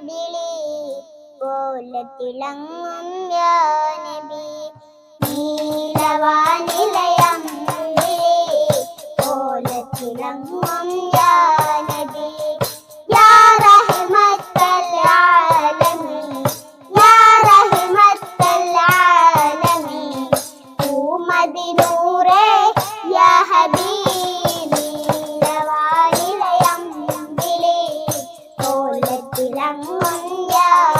വിളി പോലത്തിളങ്ങും യാനബി നീലവാനിലയം പോലത്തിളങ്ങും യാനബി Lắng.